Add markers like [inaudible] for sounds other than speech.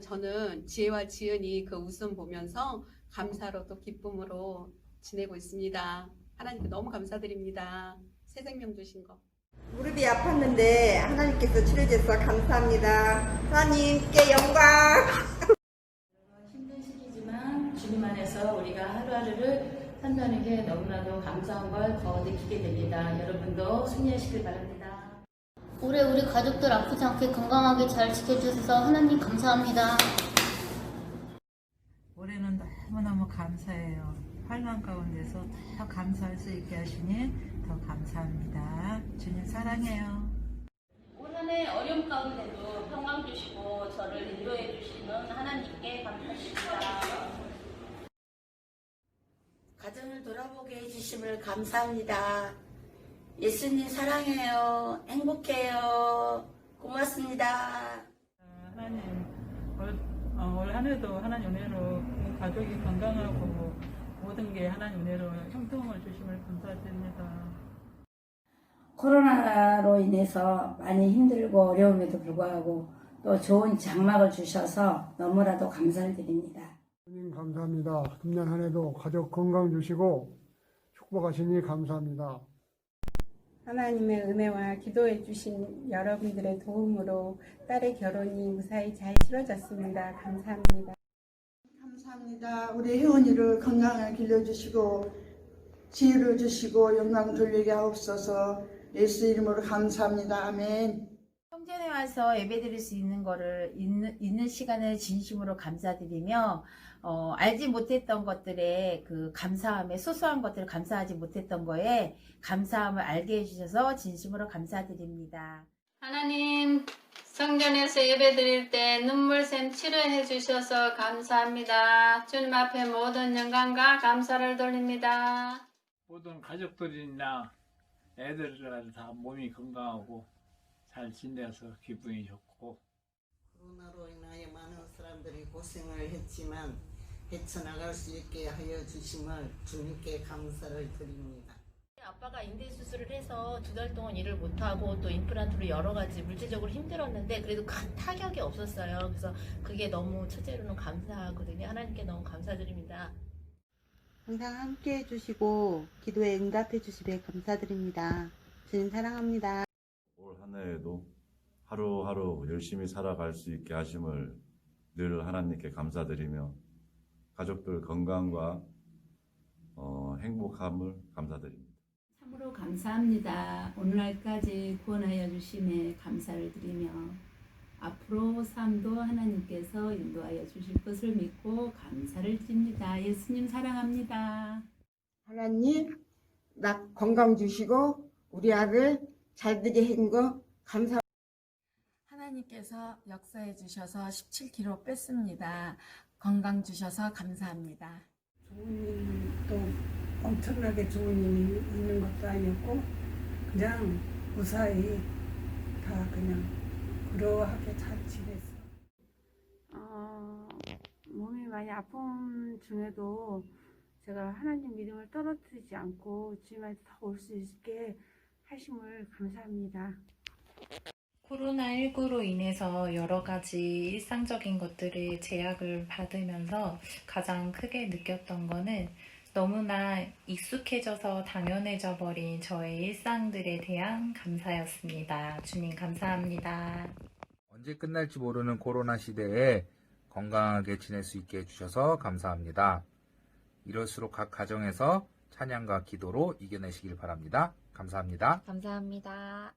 저는 지혜와 지은이 그 웃음 보면서 감사로 또 기쁨으로 지내고 있습니다. 하나님께 너무 감사드립니다. 새 생명 주신 거. 무릎이 아팠는데 하나님께서 치료해주셔서 감사합니다. 하나님께 영광! [laughs] 힘든 시기지만 주님 안에서 우리가 하루하루를 산다는 게 너무나도 감사한 걸 더 느끼게 됩니다. 여러분도 승리하시길 바랍니다. 올해 우리 가족들 아프지 않게 건강하게 잘 지켜주셔서 하나님 감사합니다. 올해는 너무너무 감사해요. 환란 가운데서 더 감사할 수 있게 하시니 더 감사합니다. 주님 사랑해요. 올 한해 어려움 가운데도 평강 주시고 저를 인도해 주시는 하나님께 감사드립니다. 가정을 돌아보게 해주심을 감사합니다. 예수님 사랑해요. 행복해요. 고맙습니다. 하나님 올, 어, 올 한해도 하나님 은혜로 가족이 건강하고 뭐 모든 게 하나님 은혜로 형통을 주심을 감사드립니다. 코로나로 인해서 많이 힘들고 어려움에도 불구하고 또 좋은 장막을 주셔서 너무나도 감사를 드립니다. 주님 감사합니다. 금년 한 해도 가족 건강 주시고 축복하시니 감사합니다. 하나님의 은혜와 기도해 주신 여러분들의 도움으로 딸의 결혼이 무사히 잘 치러졌습니다. 감사합니다. 감사합니다. 우리 혜원이를 건강을 길러주시고 지혜를 주시고 영광 돌리게 하옵소서 예수 이름으로 감사합니다. 아멘. 성전에 와서 예배드릴 수 있는 거를 있는, 있는 시간을 진심으로 감사드리며 어, 알지 못했던 것들에 그 감사함에 소소한 것들을 감사하지 못했던 거에 감사함을 알게 해주셔서 진심으로 감사드립니다. 하나님, 성전에서 예배 드릴 때 눈물샘 치료해 주셔서 감사합니다. 주님 앞에 모든 영광과 감사를 돌립니다. 모든 가족들이나 애들 다 몸이 건강하고 잘 지내서 기분이 좋고 코로나로 인하여 많은 사람들이 고생을 했지만 헤쳐나갈 수 있게 하여 주심을 주님께 감사를 드립니다. 아빠가 인대 수술을 해서 두 달 동안 일을 못하고 또 임플란트로 여러 가지 물질적으로 힘들었는데 그래도 큰 타격이 없었어요. 그래서 그게 너무 첫째로는 감사하거든요. 하나님께 너무 감사드립니다. 항상 함께 해주시고 기도에 응답해 주시에 감사드립니다. 주님 사랑합니다. 올 한 해에도 하루하루 열심히 살아갈 수 있게 하심을 늘 하나님께 감사드리며 가족들 건강과 어, 행복함을 감사드립니다. 참으로 감사합니다. 오늘날까지 구원하여 주심에 감사를 드리며 앞으로 삶도 하나님께서 인도하여 주실 것을 믿고 감사를 드립니다. 예수님 사랑합니다. 하나님 나 건강 주시고 우리 아들 잘 되게 한거 감사. 하나님께서 역사해 주셔서 17kg 뺐습니다. 건강 주셔서 감사합니다. 좋은 일도 엄청나게 좋은 일이 있는 것도 아니었고 그냥 무사히 다 그냥 그러하게 잘 지냈어. 어, 몸이 많이 아픈 중에도 제가 하나님 믿음을 떨어뜨리지 않고 주님한테 더올수 있게 하심을 감사합니다. 코로나19로 인해서 여러 가지 일상적인 것들을 제약을 받으면서 가장 크게 느꼈던 거는 너무나 익숙해져서 당연해져 버린 저의 일상들에 대한 감사였습니다. 주님 감사합니다. 언제 끝날지 모르는 코로나 시대에 건강하게 지낼 수 있게 해주셔서 감사합니다. 이럴수록 각 가정에서 찬양과 기도로 이겨내시길 바랍니다. 감사합니다. 감사합니다.